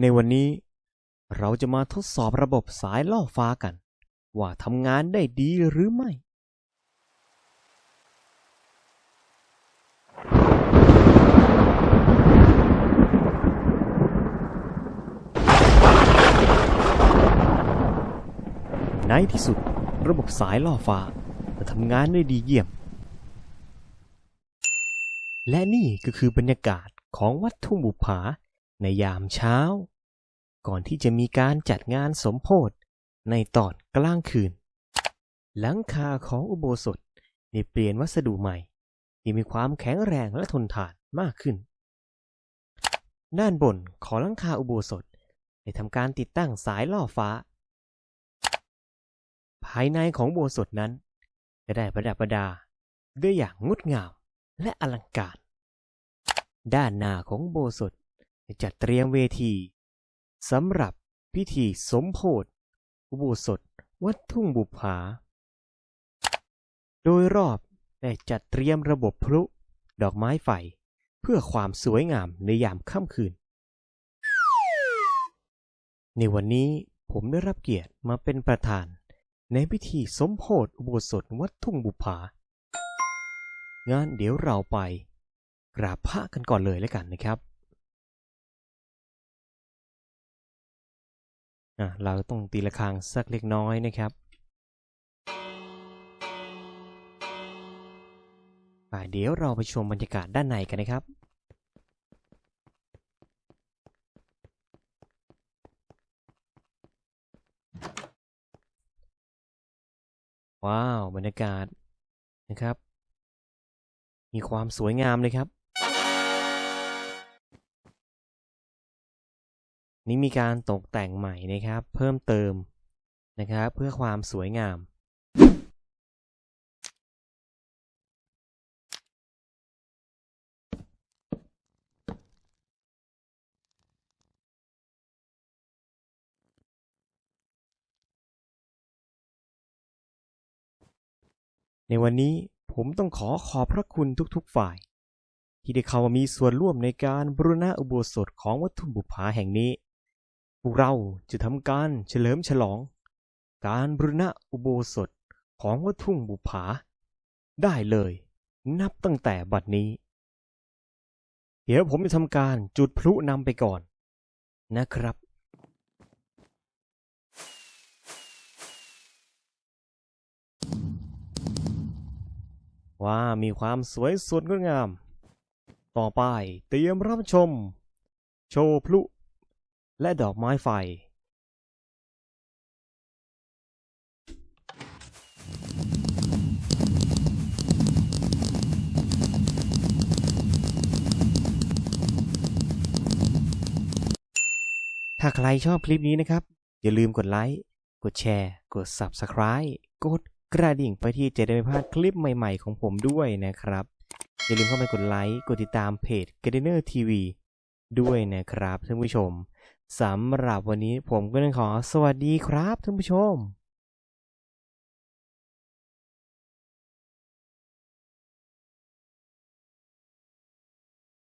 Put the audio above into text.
ในวันนี้เราจะมาทดสอบระบบสายล่อฟ้ากัน ว่าทำงานได้ดีหรือไม่ ในที่สุดระบบสายล่อฟ้าจะทำงานได้ดีเยี่ยม และนี่ก็คือบรรยากาศของวัดทุ่งบุภา ในยามเช้า ก่อนที่จะมีการจัดงานสมโพธิในตอนกลางคืน หลังคาของอุโบสถได้เปลี่ยนวัสดุใหม่ ที่มีความแข็งแรงและทนทานมากขึ้น ด้านบนของหลังคาอุโบสถได้ทำการติดตั้งสายล่อฟ้า ภายในของอุโบสถนั้นก็ได้ประดับประดาด้วยอย่างงดงามและอลังการ ด้านหน้าของโบสถ จัดเตรียมเวทีสำหรับพิธีสมโพธิอุโบสถวัดทุ่งบุภาโดยรอบได้จัดเตรียมระบบพลุ ดอกไม้ไฟ เพื่อความสวยงามในยามค่ำคืน ในวันนี้ผมได้รับเกียรติมาเป็นประธาน ในพิธีสมโพธิอุโบสถวัดทุ่งบุภางั้นเดี๋ยวเราไปกราบพระกันก่อนเลยแล้วกันนะครับ เราต้องตีระฆังสักเล็กน้อยนะครับไปเดี๋ยวเราไปชมบรรยากาศด้านในกันนะครับว้าว บรรยากาศนะครับ มีความสวยงามเลยครับ นี่มีการตกแต่งใหม่นะครับ เพิ่มเติมนะครับ เพื่อความสวยงาม ในวันนี้ผมต้องขอขอบพระคุณทุกๆฝ่าย ที่ได้เข้ามามีส่วนร่วมในการบูรณะอุโบสถของวัดทุ่งบุภาแห่งนี้ พวกเราจะทำการเฉลิมฉลอง การบูรณะอุโบสถของวัดทุ่งบุภาได้เลย นับตั้งแต่บัดนี้ เดี๋ยวผมจะทำการจุดพลุนำไปก่อน นะครับว่ามีความสวยสดงดงาม ต่อไปเตรียมรับชม โชว์พลุ และดอกไม้ไฟถ้าใครชอบคลิปนี้นะครับ อย่าลืมกดไลค์ กดแชร์ กด Subscribe กดกระดิ่งไปที่จะได้ไม่พลาดคลิปใหม่ๆของผมด้วยนะครับ อย่าลืมเข้าไปกดไลค์ กดติดตามเพจ g a r d e n e r TV ด้วยนะครับท่านผู้ชม สำหรับวันนี้ผมก็ต้องขอสวัสดีครับท่านผู้ชม